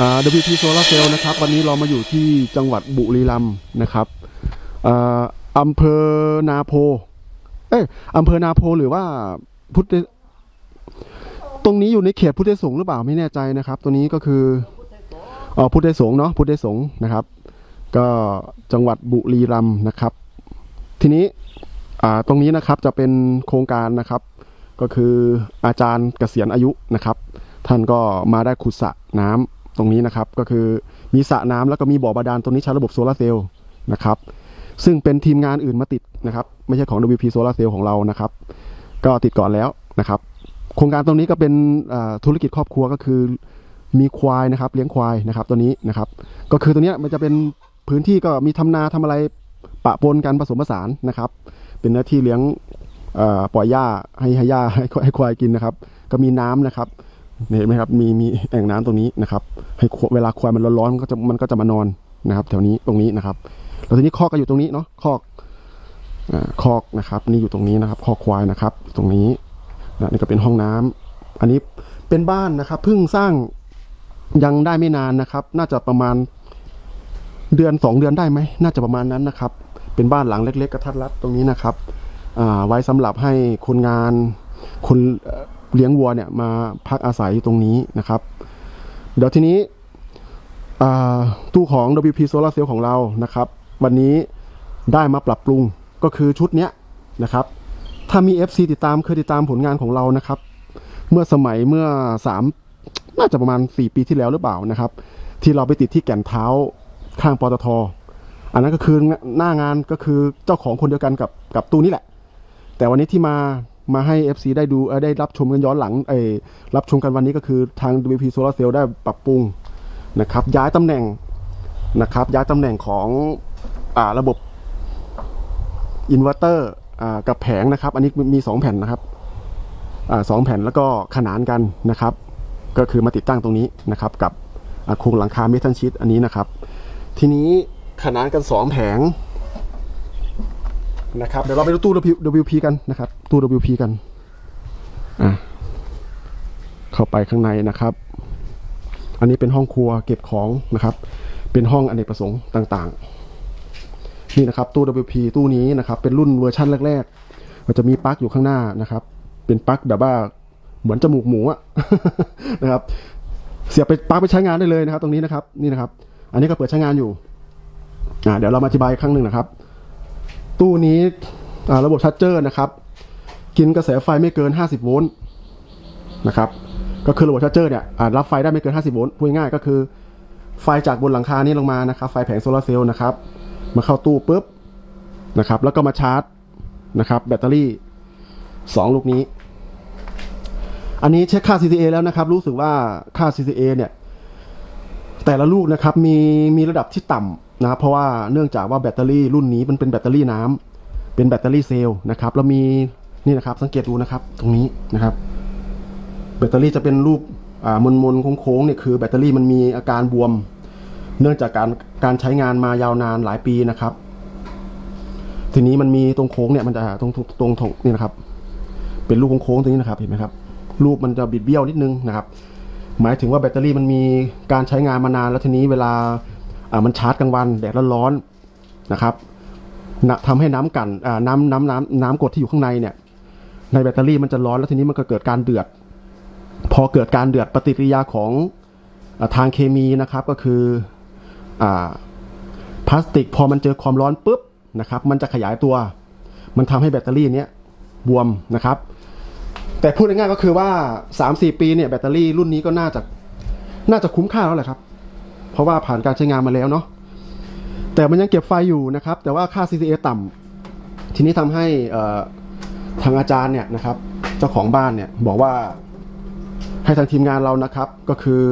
อ่า WP Solar Cell นะครับ วันนี้เรามาอยู่ที่จังหวัดบุรีรัมย์นะครับอ่าอำเภอนาโพ เอ้ยอำเภอนาโพหรือว่าพุทธตรงนี้อยู่ในเขตพุทธสงฆ์หรือเปล่าไม่แน่ใจนะครับ ตัวนี้ก็คืออ๋อพุทธสงฆ์เนาะพุทธสงฆ์นะครับ ก็จังหวัดบุรีรัมย์นะครับ ทีนี้อ่าตรงนี้นะครับจะเป็นโครงการนะครับ ก็คืออาจารย์เกษียณอายุนะครับ ท่านก็มาได้ขุดสระน้ำ ตรงนี้นะครับก็คือมีสระน้ำแล้วก็มีบ่อบาดาลตรงนี้ใช้ระบบโซลาร์เซลล์นะครับซึ่งเป็นทีมงานอื่นมาติดนะครับไม่ใช่ของ WP Solar Cell ของเรานะครับ ก็ติดก่อนแล้วนะครับ โครงการตรงนี้ก็เป็นธุรกิจครอบครัวก็คือมีควายนะครับ เลี้ยงควายนะครับตัวนี้นะครับ ก็คือตัวนี้มันจะเป็นพื้นที่ก็มีทำนาทำอะไรปะปนกันผสมผสานนะครับ เป็นเนื้อที่เลี้ยงปล่อยหญ้าให้ให้หญ้าให้ให้ควายกินนะครับ ก็มีน้ำนะครับ เห็นไหมครับมีมีแอ่งน้ำตรงนี้นะครับ ให้เวลาควายมันร้อนๆมันก็จะมันก็จะมานอนนะครับแถวนี้ตรงนี้นะครับแล้วทีนี้คอกก็อยู่ตรงนี้เนาะคอกอ่าคอกนะครับ นี่อยู่ตรงนี้นะครับคอกควายนะครับ ตรงนี้นะนี่ก็เป็นห้องน้ำอันนี้เป็นบ้านนะครับเพิ่งสร้างยังได้ไม่นานนะครับ น่าจะประมาณเดือนสองเดือนได้ไหมน่าจะประมาณนั้นนะครับ เป็นบ้านหลังเล็ก ๆ กระทัดรัดตรงนี้นะครับอ่าไว้สำหรับให้คนงานคน เลี้ยงวัวเนี่ยมาพักอาศัยอยู่ตรงนี้นะครับ เดี๋ยวทีนี้ตู้ของ WP Solar Cell ของเรานะครับ วันนี้ได้มาปรับปรุงก็คือชุดเนี้ยนะครับ ถ้ามี FC ติดตามเคยติดตามผลงานของเรานะครับ เมื่อสมัยเมื่อสามน่าจะประมาณ 4 ปีที่แล้วหรือเปล่านะครับ ที่เราไปติดที่แก่นเท้าข้างปตทอันนั้นก็คือหน้างานก็คือเจ้าของคนเดียวกันกับกับตู้นี้แหละ แต่วันนี้ที่มา มาให้ FC ได้ดูได้รับชมกันย้อนหลังเอยรับชมกันวันนี้ก็คือทาง WP Solar Cell ได้ปรับปรุงนะครับ ย้ายตำแหน่งนะครับ ย้ายตำแหน่งของอ่าระบบอินเวอร์เตอร์อ่ากับแผงนะครับ อันนี้มีสองแผ่นนะครับอ่าสองแผ่นแล้วก็ขนานกันนะครับ ก็คือมาติดตั้งตรงนี้นะครับ กับโครงหลังคาเมทัลชีตอันนี้นะครับ ทีนี้ขนานกันสองแผง นะครับ เดี๋ยวเราไปดูตู้ WP กันนะครับ ตู้ WP กัน อะ เข้าไปข้างในนะครับ อันนี้เป็นห้องครัวเก็บของนะครับ เป็นห้องอเนกประสงค์ต่างๆ นี่นะครับตู้ WP ตู้นี้นะครับ เป็นรุ่นเวอร์ชั่นแรกๆมันจะมีปลั๊กอยู่ข้างหน้านะครับ เป็นปลั๊กแบบว่าเหมือนจมูกหมูอะนะครับ เสียบไปปลั๊กไปใช้งานได้เลยนะครับ ตรงนี้นะครับ นี่นะครับ อันนี้ก็เปิดใช้งานอยู่อ่าเดี๋ยวเรามาอธิบายอีกครั้งหนึ่งนะครับ ตู้นี้ระบบชาร์จเจอร์นะครับ กินกระแสไฟไม่เกิน 50 โวลต์นะครับ ก็คือระบบชาร์จเจอร์เนี่ยรับไฟได้ไม่เกิน 50 โวลต์พูดง่ายก็คือ ไฟจากบนหลังคานี้ลงมานะครับ ไฟแผงโซลาร์เซลล์นะครับ มาเข้าตู้ปุ๊บนะครับ แล้วก็มาชาร์จนะครับ แบตเตอรี่สองลูกนี้ อันนี้เช็คค่า CCA แล้วนะครับ รู้สึกว่าค่า CCA เนี่ย แต่ละลูกนะครับมีมีระดับที่ต่ำ นะครับเพราะว่าเนื่องจากว่าแบตเตอรี่รุ่นนี้มันเป็นแบตเตอรี่น้ำเป็นแบตเตอรี่เซลล์นะครับแล้วมีนี่นะครับ สังเกตดูนะครับ ตรงนี้นะครับ แบตเตอรี่จะเป็นรูปอ่ามนมนๆโค้งๆเนี่ยคือแบตเตอรี่มันมีอาการบวม เนื่องจากการการใช้งานมายาวนานหลายปีนะครับ ทีนี้มันมีตรงโค้งเนี่ยมันจะตรงตรงตรงนี่นะครับ เป็นรูปโค้งๆตรงนี้นะครับเห็นไหมครับ รูปมันจะบิดเบี้ยวนิดนึงนะครับ หมายถึงว่าแบตเตอรี่มันมีการใช้งานมานานแล้วทีนี้เวลา มันชาร์จกลางวันแดดร้อนๆนะครับนะทำให้น้ำกันน้ำน้ำน้ำน้ำกรดที่อยู่ข้างในเนี่ย ในแบตเตอรี่มันจะร้อนแล้วทีนี้มันก็เกิดการเดือด พอเกิดการเดือดปฏิกิริยาของอทางเคมีนะครับก็คืออพลาสติกพอมันเจอความร้อนปุ๊บนะครับ มันจะขยายตัว มันทำให้แบตเตอรี่เนี้ยบวมนะครับ แต่พูดง่ายๆก็คือว่า 3-4 ปีเนี่ยแบตเตอรี่รุ่นนี้ก็น่าจะน่าจะคุ้มค่าแล้วแหละครับ เพราะว่าผ่านการใช้งานมาแล้วเนาะแต่มันยังเก็บไฟอยู่นะครับ แต่ว่าค่า CCA ต่ำทีนี้ทำให้ทางอาจารย์เนี่ยนะครับ เจ้าของบ้านเนี่ยบอกว่าให้ทางทีมงานเรานะครับ ก็คือ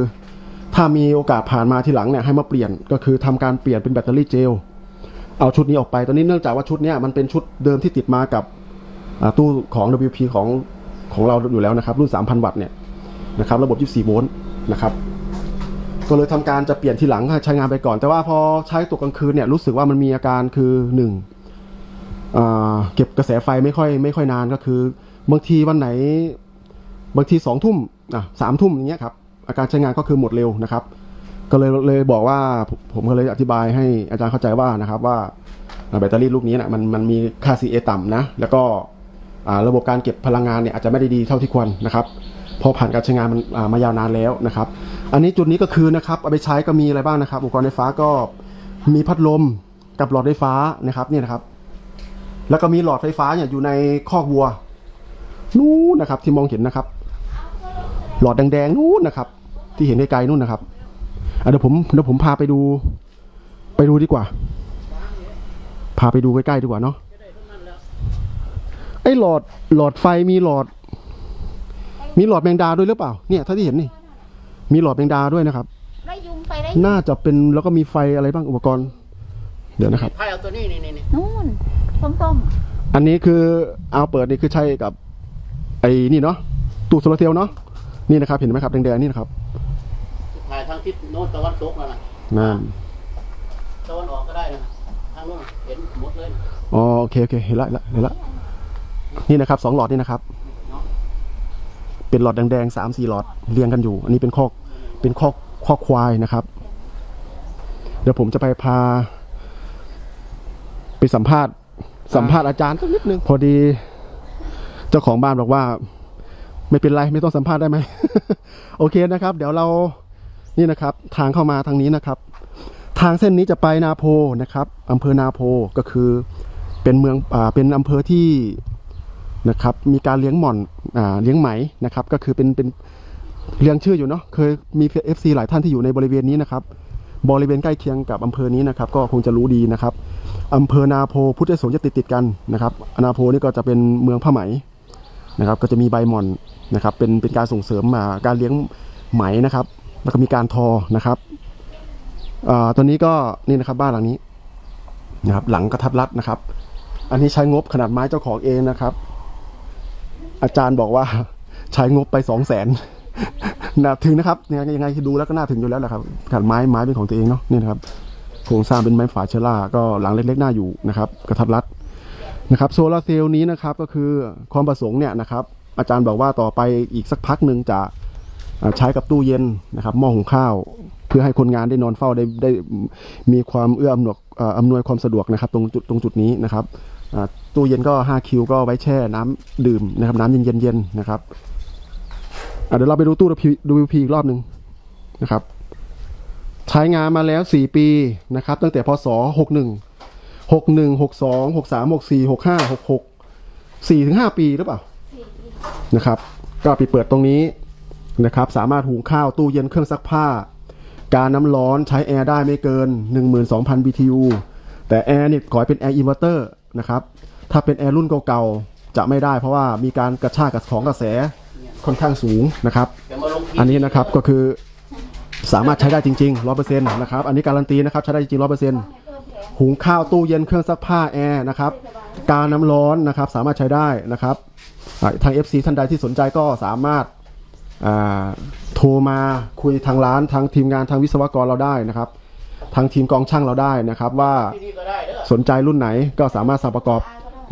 ถ้ามีโอกาสผ่านมาทีหลังเนี่ยให้มาเปลี่ยนก็คือทำการเปลี่ยนเป็นแบตเตอรี่เจลเอาชุดนี้ออกไปตอนนี้เนื่องจากว่าชุดนี้มันเป็นชุดเดิมที่ติดมากับตู้ของ WP ของของเราอยู่แล้วนะครับ รุ่น 3,000 วัตต์เนี่ยนะครับ ระบบ 24 โวลต์นะครับ ก็เลยทำการจะเปลี่ยนทีหลังใช้งานไปก่อน แต่ว่าพอใช้ตัวกลางคืนเนี่ยรู้สึกว่ามันมีอาการคือหนึ่งเก็บกระแสไฟไม่ค่อยไม่ค่อยนานก็คือบางทีวันไหน บางทีสองทุ่มอะสามทุ่มอย่างเงี้ยครับอาการใช้งานก็คือหมดเร็วนะครับ ก็เลยเลยบอกว่าผมก็เลยอธิบายให้อาจารย์เข้าใจว่านะครับว่าแบตเตอรี่ลูกนี้นะมันมันมีค่า CA ต่ำนะ แล้วก็ระบบการเก็บพลังงานเนี่ยอาจจะไม่ได้ดีเท่าที่ควรนะครับ พอผ่านการใช้งานมันมายาวนานแล้วนะครับ อันนี้จุดนี้ก็คือนะครับเอาไปใช้ก็มีอะไรบ้างนะครับ อุปกรณ์ไฟฟ้าก็มีพัดลมกับหลอดไฟฟ้านะครับเนี่ยนะครับ แล้วก็มีหลอดไฟฟ้าเนี่ยอยู่ในคอกวัวนู้นนะครับ ที่มองเห็นนะครับ หลอดแดงๆนู้นนะครับ ที่เห็นไกลๆนู่นนะครับเดี๋ยวผมเดี๋ยวผมพาไปดู ไปดูดีกว่า พาไปดูใกล้ๆดีกว่าเนาะไอ้หลอดหลอดไฟมีหลอด มีหลอดแมงดาด้วยหรือเปล่า เนี่ยเท่าที่เห็นนี่ มีหลอดแมงดาด้วยนะครับได้ยุงไฟได้น่าจะเป็นแล้วก็มีไฟอะไรบ้างอุปกรณ์ เดี๋ยวนะครับ ไพ่เอาตัวนี้นี่นี่นี่นู่นส้มอันนี้คือเอาเปิดนี่คือใช่กับไอ้นี่เนาะตู้โซลาร์เซลล์เนาะนี่นะครับเห็นไหมครับแดงๆนี่นะครับถ่ายทางทิศโน้นตะวันตกแล้วนะนั่นตะวันออกก็ได้นะทางโน้นเห็นหมดเลยอ๋อโอเคโอเคเห็นละเห็นละเห็นละนี่นะครับสองหลอดนี่นะครับ เป็นหลอดแดงๆสามสี่หลอดเรียงกันอยู่ อันนี้เป็นคอก เป็นคอกคอควายนะครับ เดี๋ยวผมจะไปพา ไปสัมภาษณ์สัมภาษณ์อาจารย์สักนิดนึงพอดี เจ้าของบ้านบอกว่า ไม่เป็นไรไม่ต้องสัมภาษณ์ได้ไหม โอเคนะครับ เดี๋ยวเรานี่นะครับ ทางเข้ามาทางนี้นะครับ ทางเส้นนี้จะไปนาโพนะครับอำเภอนาโพก็คือ เป็นเมืองอ่าเป็นอำเภอที่นะครับ มีการเลี้ยงหม่อนอ่าเลี้ยงไหมนะครับ ก็คือเป็นเป็น เรียงชื่ออยู่เนาะเคยมี FC หลายท่านที่อยู่ในบริเวณนี้นะครับ บริเวณใกล้เคียงกับอำเภอนี้นะครับ ก็คงจะรู้ดีนะครับอำเภอนาโพพุทธสงฆ์จะติดติดกันนะครับนาโพนี่ก็จะเป็นเมืองผ้าไหมนะครับ ก็จะมีใบหม่อนนะครับเป็นเป็นการส่งเสริมมาการเลี้ยงไหมนะครับ แล้วก็มีการทอนะครับอ่าตัวนี้ก็นี่นะครับบ้านหลังนี้นะครับ หลังกระทัดรัดนะครับ อันนี้ใช้งบขนาดไม้เจ้าของเองนะครับ อาจารย์บอกว่าใช้งบไปสองแสน นะถึงนะครับยังไงยังไงดูแล้วก็น่าถึงอยู่แล้วแหละครับขนาดไม้ไม้เป็นของตัวเองเนาะนี่นะครับโครงสร้างเป็นไม้ฝาเชอร่าก็หลังเล็กๆหน่าอยู่นะครับ กระทัดรัดนะครับโซลาเซลล์นี้นะครับก็คือความประสงค์เนี่ยนะครับ อาจารย์บอกว่าต่อไปอีกสักพักหนึ่งจะใช้กับตู้เย็นนะครับหม้อหุงข้าว เพื่อให้คนงานได้นอนเฝ้าได้ได้มีความเอื้ออำนวยเอ่ออำนวยความสะดวกนะครับ ตรงจุดตรงจุดนี้นะครับตู้เย็นก็ 5 คิวก็ไว้แช่น้ำดื่มนะครับน้ำเย็นเย็นๆนะครับ เดี๋ยวเราไปดูตู้ดูพีอีกรอบหนึ่งนะครับ ใช้งานมาแล้ว 4 ปีนะครับ ตั้งแต่พศ 61 61 62 63 64 65 66 4ถึง5ปีหรือเปล่านะครับ ก็ไปเปิดตรงนี้นะครับ สามารถหุงข้าวตู้เย็นเครื่องซักผ้า การน้ำร้อนใช้แอร์ได้ไม่เกิน 12,000 BTU แต่แอร์นี่ขอให้เป็นแอร์อินเวอร์เตอร์นะครับ ถ้าเป็นแอร์รุ่นเก่าๆจะไม่ได้เพราะว่ามีการกระชากกับของกระแส ค่อนข้างสูงนะครับแต่มาลงทีอันนี้นะครับก็คือสามารถใช้ได้จริงๆ100%นะครับ อันนี้การันตีนะครับใช้ได้จริงๆ100%หุงข้าวตู้เย็นเครื่องซักผ้าแอร์นะครับการน้ำร้อนนะครับสามารถใช้ได้นะครับอ่าทาง FC ท่านใดที่สนใจก็สามารถอ่าโทรมาคุยทางร้านทางทีมงานทางวิศวกรเราได้นะครับ ทางทีมกองช่างเราได้นะครับ ว่าที่นี่ก็ได้เด้อสนใจรุ่นไหนก็สามารถสั่งประกอบ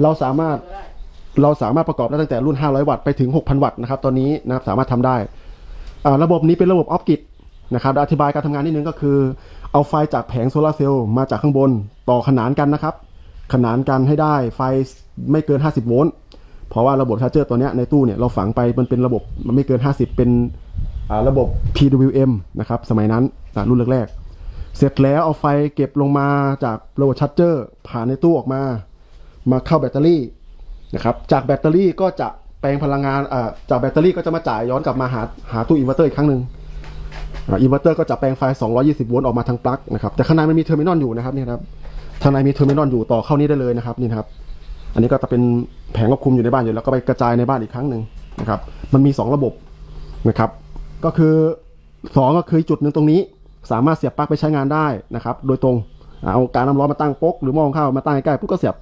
เราสามารถก็ได้ เราสามารถประกอบได้ตั้งแต่รุ่น 500 วัตต์ไปถึง 6,000 วัตต์นะครับตอนนี้นะครับสามารถทำได้อ่าระบบนี้เป็นระบบออฟกิตนะครับอธิบายการทำงานนิดนึงก็คือ เอาไฟจากแผงโซลาเซลล์มาจากข้างบนต่อขนานกันนะครับ ขนานกันให้ได้ไฟไม่เกิน 50 โวลต์เพราะว่าระบบชาร์จเจอร์ตัวนี้ในตู้เนี่ยเราฝังไปมันเป็นระบบมันไม่เกิน 50 เป็นระบบ PWM นะครับสมัยนั้นรุ่นแรกๆเสร็จแล้วเอาไฟเก็บลงมาจากระบบชาร์จเจอร์ผ่านในตู้ออกมา มาเข้าแบตเตอรี่ นะครับจากแบตเตอรี่ก็จะแปลงพลังงานจากแบตเตอรี่ก็จะมาจ่ายย้อนกลับมาหาหาตู้อินเวอร์เตอร์อีกครั้งหนึ่งอินเวอร์เตอร์ก็จะแปลงไฟ 220 โวลต์ออกมาทางปลั๊กนะครับแต่ข้างในมันมีเทอร์มินอลอยู่นะครับนี่ครับข้างในมีเทอร์มินอลอยู่ต่อเข้านี้ได้เลยนะครับนี่ครับ อันนี้ก็จะเป็นแผงควบคุมอยู่ในบ้านอยู่แล้วก็ไปกระจายในบ้านอีกครั้งหนึ่งนะครับ มันมี 2 ระบบนะครับ ก็คือ 2 ก็คือจุดหนึ่งตรงนี้ สามารถเสียบปลั๊กไปใช้งานได้นะครับ โดยตรงเอาการน้ำร้อนมาตั้งปกหรือมอหุงข้าวมาตั้งใกล้ๆปุ๊บก็เสียบ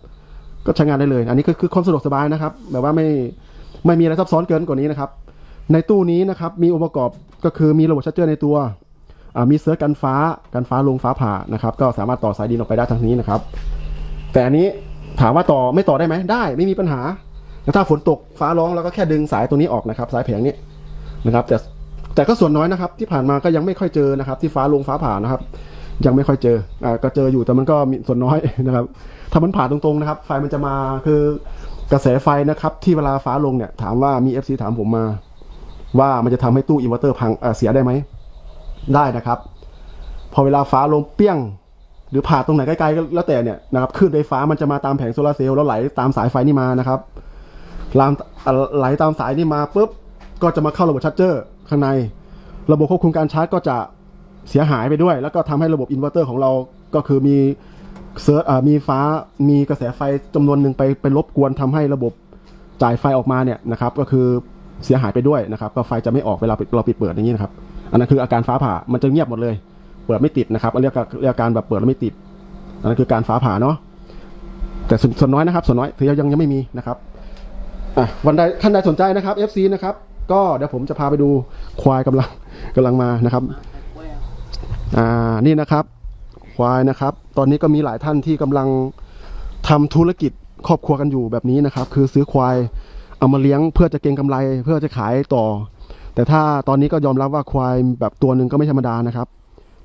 ก็ใช้งานได้เลย อันนี้ก็คือความสะดวกสบายนะครับ แบบว่าไม่ไม่มีอะไรซับซ้อนเกินกว่านี้นะครับ ในตู้นี้นะครับมีองค์ประกอบก็คือมีระบบชัดเจอร์ในตัวมีเซิร์ฟกันฟ้ากันฟ้าลงฟ้าผ่านะครับ ก็สามารถต่อสายดินออกไปได้ทางนี้นะครับ แต่อันนี้ถามว่าต่อไม่ต่อได้ไหมได้ไม่มีปัญหาแต่ถ้าฝนตกฟ้าร้องเราก็แค่ดึงสายตัวนี้ออกนะครับ สายแผงนี้นะครับ แต่แต่ก็ส่วนน้อยนะครับ ที่ผ่านมาก็ยังไม่ค่อยเจอนะครับ ที่ฟ้าลงฟ้าผ่านะครับ ยังไม่ค่อยเจออ่าก็เจออยู่แต่มันก็มีส่วนน้อยนะครับ ถ้ามันผ่าตรงๆนะครับ ไฟมันจะมาคือกระแสไฟนะครับ ที่เวลาฟ้าลงเนี่ย ถามว่ามี FC ถามผมมา ว่ามันจะทำให้ตู้อินเวอร์เตอร์พังเสียได้ไหม ได้นะครับ พอเวลาฟ้าลงเปี้ยง หรือผ่าตรงไหนใกล้ๆก็แล้วแต่เนี่ยนะครับคลื่นไฟฟ้ามันจะมาตามแผงโซลาเซลล์แล้วไหลตามสายไฟนี่มานะครับลามไหลตามสายนี่มาปุ๊บก็จะมาเข้าระบบชาร์จเจอร์ข้างใน ระบบควบคุมการชาร์จก็จะเสียหายไปด้วย แล้วก็ทำให้ระบบอินเวอร์เตอร์ของเราก็คือมี เซิร์ชมีฟ้ามีกระแสไฟจำนวนหนึ่งไปไปรบกวนทำให้ระบบจ่ายไฟออกมาเนี่ยนะครับ ก็คือเสียหายไปด้วยนะครับ ก็ไฟจะไม่ออกเวลาเราปิดเปิดอย่างนี้นะครับ อันนั้นคืออาการฟ้าผ่ามันจะเงียบหมดเลย เปิดไม่ติดนะครับเรียกเรียกการแบบเปิดแล้วไม่ติด อันนั้นคือการฟ้าผ่าเนาะแต่ส่วนน้อยนะครับ ส่วนน้อยถือยังยังไม่มีนะครับอะวันใดท่านใดสนใจนะครับ FC นะครับ ก็เดี๋ยวผมจะพาไปดูควายกำลังกำลังมานะครับ อ่านี่นะครับ ควายนะครับ ตอนนี้ก็มีหลายท่านที่กำลังทำธุรกิจครอบครัวกันอยู่แบบนี้นะครับ คือซื้อควายเอามาเลี้ยงเพื่อจะเก็งกำไร เพื่อจะขายต่อ แต่ถ้าตอนนี้ก็ยอมรับว่าควายแบบตัวหนึ่งก็ไม่ธรรมดานะครับ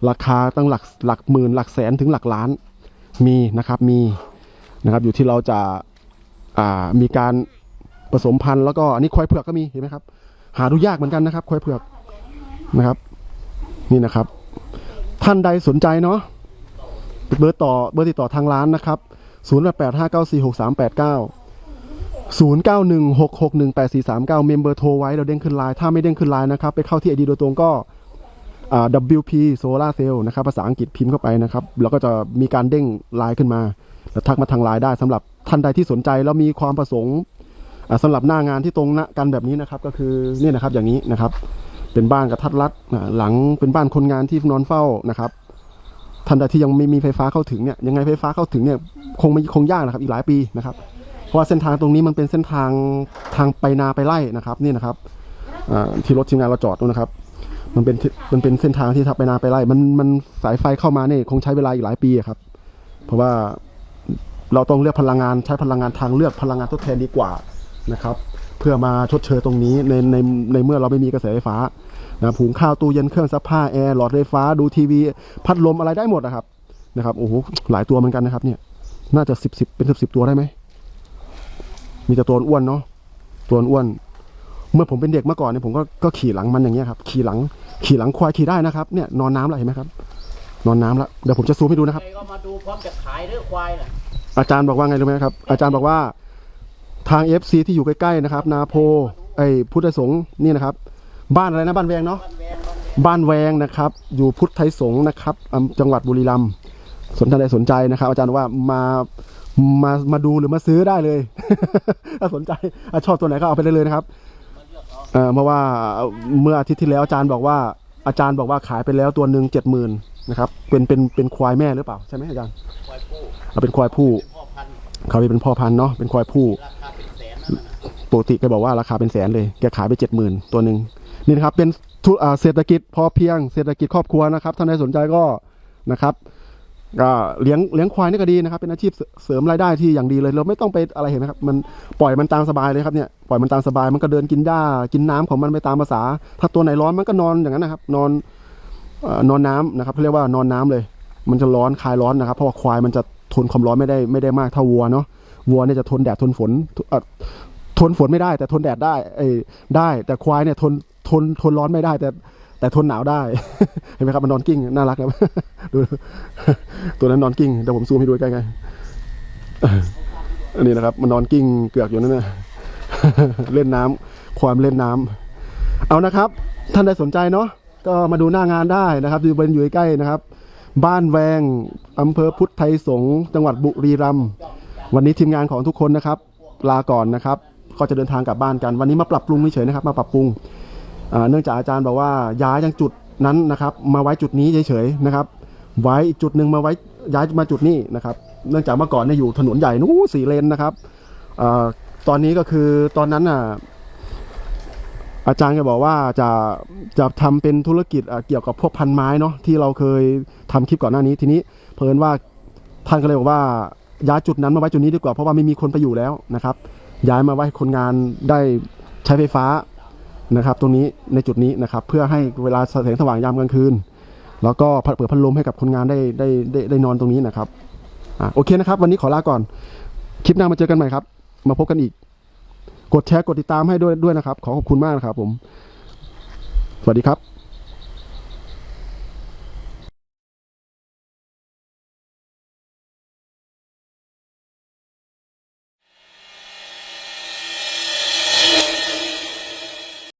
ราคาตั้งหลักหลักหมื่น หลักแสนถึงหลักล้านมีนะครับมีนะครับ อยู่ที่เราจะามีการผสมพันธุ์แล้วก็อันนี้ควายเผือกก็มีเห็นไหมครับ หาดูยากเหมือนกันนะครับ ควายเผือกนะครับ นี่นะครับ ท่านใดสนใจเนาะ เบอร์ต่อเบอร์ติดต่อทางร้านนะครับ0 8 8 5 9 4 6 3 8 9 0 9 1 6 6 1 8 4 3 9 เมมเบอร์โทรไว้เราเด้งขึ้นไลน์ถ้าไม่เด้งขึ้นไลน์นะครับ ไปเข้าที่ไอดีโดยตรงก็อ่ WP Solar Cell นะครับภาษาอังกฤษพิมพ์เข้าไปนะครับแล้วก็จะมีการเด้งไลน์ขึ้นมา แล้วทักมาทางไลน์ได้สำหรับท่านใดที่สนใจแล้วมีความประสงค์อ่าสำหรับหน้างานที่ตรงน้ากันแบบนี้นะครับก็คือเนี่ยนะครับอย่างนี้นะครับ เป็นบ้านกระทัดรัดหลังเป็นบ้านคนงานที่นอนเฝ้านะครับ ท่านใดที่ยังไม่มีไฟฟ้าเข้าถึงเนี่ยยังไงไฟฟ้าเข้าถึงเนี่ยคงไม่คงยากนะครับอีกหลายปีนะครับ เพราะว่าเส้นทางตรงนี้มันเป็นเส้นทางทางไปนาไปไร่นะครับนี่นะครับที่รถทีมงานเราจอดนู่นนะครับ มันเป็นมันเป็นเส้นทางที่ทับไปนาไปไร่มันมันสายไฟเข้ามาเนี่ยคงใช้เวลาอีกหลายปีครับ เพราะว่าเราต้องเลือกพลังงานใช้พลังงานทางเลือกพลังงานทดแทนดีกว่านะครับ เพื่อมาชดเชยตรงนี้ในในในเมื่อเราไม่มีกระแสไฟฟ้า นะหุงข้าวตู้เย็นเครื่องซักผ้าแอร์หลอดไฟฟ้าดูทีวี พัดลมอะไรได้หมดนะครับนะครับโอ้โหหลายตัวเหมือนกันนะครับเนี่ย น่าจะสิบสิบเป็นสิบสิบตัวได้ไหมมีแต่ตัวอ้วนเนาะตัวอ้วน เมื่อผมเป็นเด็กเมื่อก่อนเนี่ยผมก็ก็ขี่หลังมันอย่างเงี้ยครับขี่หลังขี่หลังควายขี่ได้นะครับเนี่ยนอนน้ำแล้วเห็นไหมครับ นอนน้ำแล้วเดี๋ยวผมจะซูมให้ดูนะครับใครก็มาดูพร้อมจะขายเรื่องควายน่ะอาจารย์บอกว่าไงรู้ไหมครับ อาจารย์บอกว่าทาง FC ที่อยู่ใกล้ๆนะครับ นาโพไอ้พุทธสงฆ์นี่นะครับ บ้านอะไรนะบ้านแวงเนาะบ้านแวนบ้านแวนบ้านแวงนะครับ อยู่พุทธไทยสงฆ์นะครับอำจังหวัดบุรีรัมย์สนใจใดสนใจนะครับ อาจารย์ว่ามามามาดูหรือมาซื้อได้เลย ถ้าสนใจอะชอบตัวไหนก็เอาไปได้เลยนะครับเอ่อเพราะว่าเมื่ออาทิตย์ที่แล้วอาจารย์บอกว่าอาจารย์บอกว่าขายไปแล้วตัวหนึ่งเจ็ดหมื่นนะครับ เป็นเป็นเป็นควายแม่หรือเปล่าใช่ไหมอาจารย์ควายผู้เอาเป็นควายผู้เป็นพ่อพันธุ์เขาเป็นพ่อพันธุ์เนาะเป็นควายผู้ ปกติแกบอกว่าราคาเป็นแสนเลยแกขายไปเจ็ดหมื่นตัวหนึ่งนี่นะครับเป็นทุเศรษฐกิจพอเพียงเศรษฐกิจครอบครัวนะครับท่านใดสนใจก็นะครับก็เลี้ยงเลี้ยงควายนี่ก็ดีนะครับ เป็นอาชีพเสริมรายได้ที่อย่างดีเลย เราไม่ต้องไปอะไรเห็นไหมครับมันปล่อยมันตามสบายเลยครับเนี่ยปล่อยมันตามสบายมันก็เดินกินหญ้ากินน้ำของมันไปตามภาษา ถ้าตัวไหนร้อนมันก็นอนอย่างนั้นนะครับ นอนอนอนน้ำนะครับเขาเรียกว่านอนน้ำเลย มันจะร้อนคลายร้อนนะครับ เพราะว่าควายมันจะทนความร้อนไม่ได้ไม่ได้มากเท่าวัวเนาะวัวเนี่ยจะทนแดดทนฝนท นฝนไม่ได้ แต่ทนแดดได้เอ้ได้ แต่ควายเนี่ยทนทนทนร้อนไม่ได้ แต่แต่ทนหนาวได้ เห็นไหมครับมันนอนกิ้งน่ารักครับดูตัวนั้นนอนกิ้งเดี๋ยวผมซูมให้ดูใกล้ๆอันนี้นะครับมันนอนกิ้งเกือกอยู่นั่นนะเล่นน้ำความเล่นน้ำเอานะครับ ท่านใดสนใจเนาะก็มาดูหน้างานได้นะครับอยู่บนอยู่ใกล้นะครับ บ้านแวงอำเภอพุทธไทยสงจังหวัดบุรีรัมย์วันนี้ทีมงานของทุกคนนะครับ ลาก่อนนะครับ ก็จะเดินทางกลับบ้านกัน วันนี้มาปรับปรุงเฉยๆนะครับ มาปรับปรุงเนื่องจากอาจารย์บอกว่าย้ายจากจุดนั้นนะครับ มาไว้จุดนี้เฉยๆนะครับ ไว้อีกจุดหนึ่งมาไว้ย้ายมาจุดนี้นะครับ เนื่องจากเมื่อก่อนเนี่ยอยู่ถนนใหญ่นู้นสี่เลนนะครับอตอนนี้ก็คือตอนนั้นอะอาจารย์ก็บอกว่าจะจะทำเป็นธุรกิจเกี่ยวกับพวกพันไม้เนาะที่เราเคยทำคลิปก่อนหน้านี้ทีนี้เพลินว่าท่านก็เลยบอกว่าย้ายจุดนั้นมาไว้จุดนี้ดีกว่าเพราะว่าไม่มีคนไปอยู่แล้วนะครับ ย้ายมาไว้ให้คนงานได้ใช้ไฟฟ้านะครับ ตรงนี้ในจุดนี้นะครับ เพื่อให้เวลาแสงสว่างยามกลางคืน แล้วก็เปิดพัดลมให้กับคนงานได้ได้ได้ได้นอนตรงนี้นะครับอ่าโอเคนะครับ วันนี้ขอลาก่อน คลิปหน้ามาเจอกันใหม่ครับ มาพบกันอีก กดแชร์กดติดตามให้ด้วยด้วยนะครับ ขอขอบคุณมากนะครับผม สวัสดีครับ